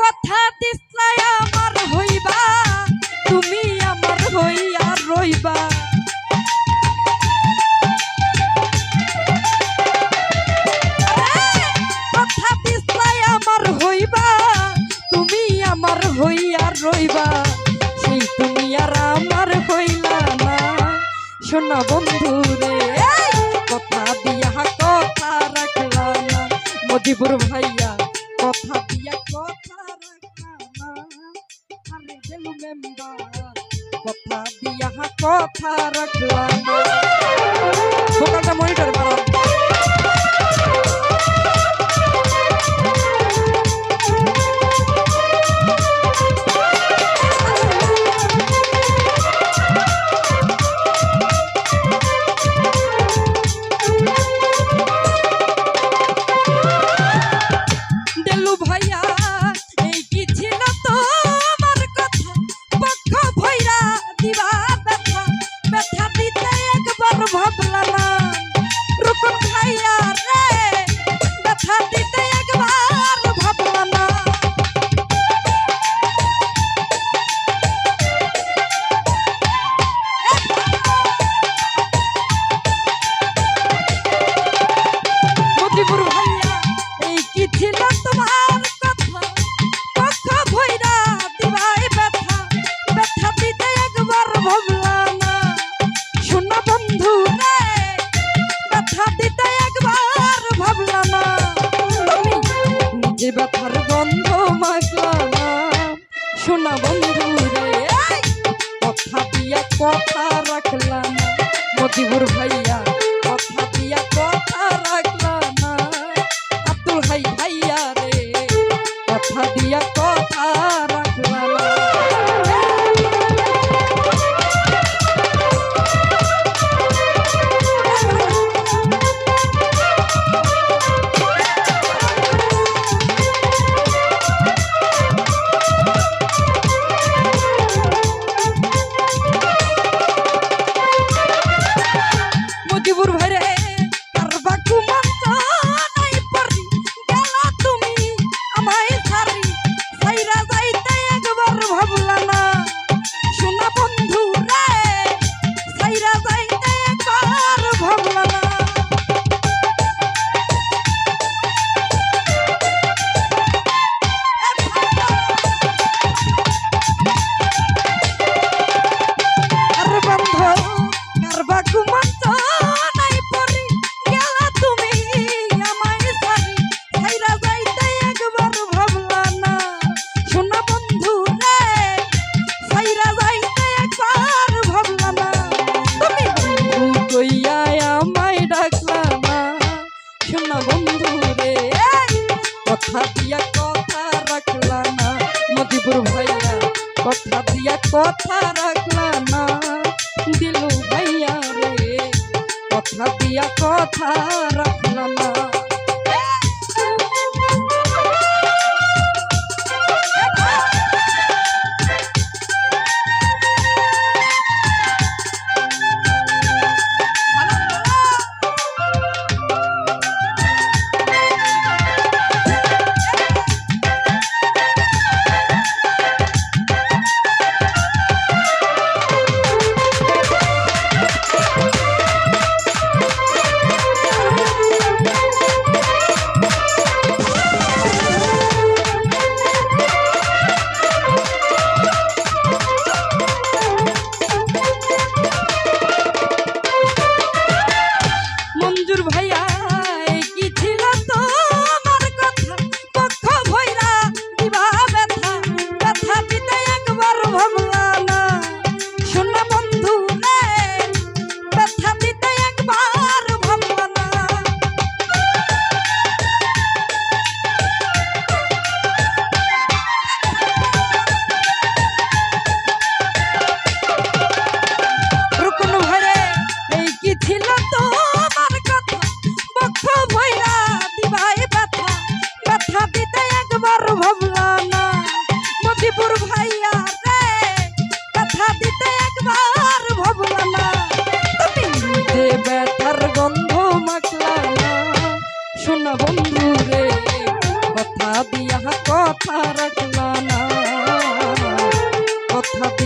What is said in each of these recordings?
কথা দিসলাই আমার হইবা, তুমি আমার হইয়া রইবা। কথা দিসলাই আমার হইবা, তুমি আমার হইয়া রইবা। সেই তুমি আর আমার হইলা না শোনা বন্ধু রে। কথা দিয়া কথা রাখলা না ভাইয়া কথা দিয়া কথা রাখলাম। সকালটা মনিটর মারো ভাইয়া রে। কথা দিয়া কথা রাখলাম ভুলানা শ্বশুর ভাইয়া কথা দিয়া কথা রাখলা না দিলু ভাইয়া রে। কথা দিয়া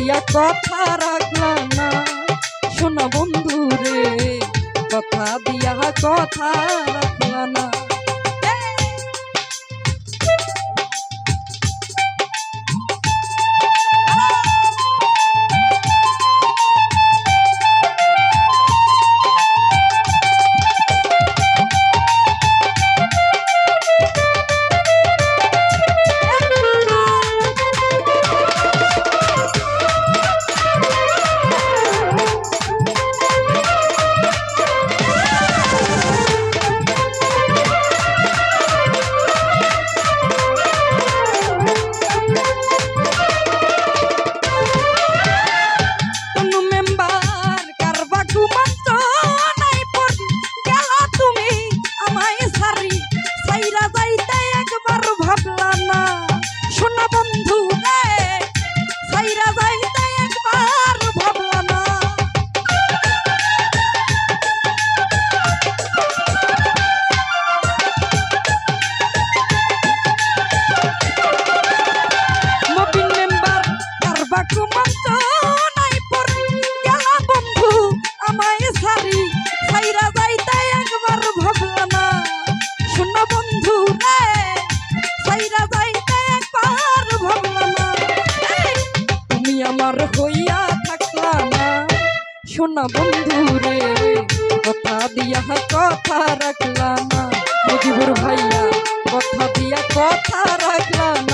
দিয়া কথা রাখলাম না। শোনা বন্ধু রে কথা দিয়া কথা রাখলাম না। শোনা বন্ধু রে কথা দিয়া কথা রাখলা না। মুজিবুর ভাইয়া, কথা দিয়া কথা রাখলা না।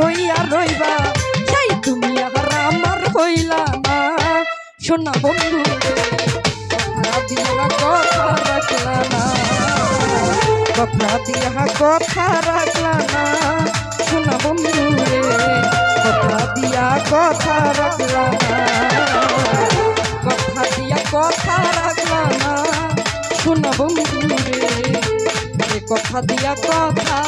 হইয়া রইবা সেই তুমি আর আমার হইলা না শোনা বন্ধু, কথা দিয়া কথা রাখলা না। শোনা বন্ধু রে, কথা দিয়া কথা রাখলা না। কথা দিয়া কথা রাখলা না। শোনা বন্ধু রে কথা দিয়া কথা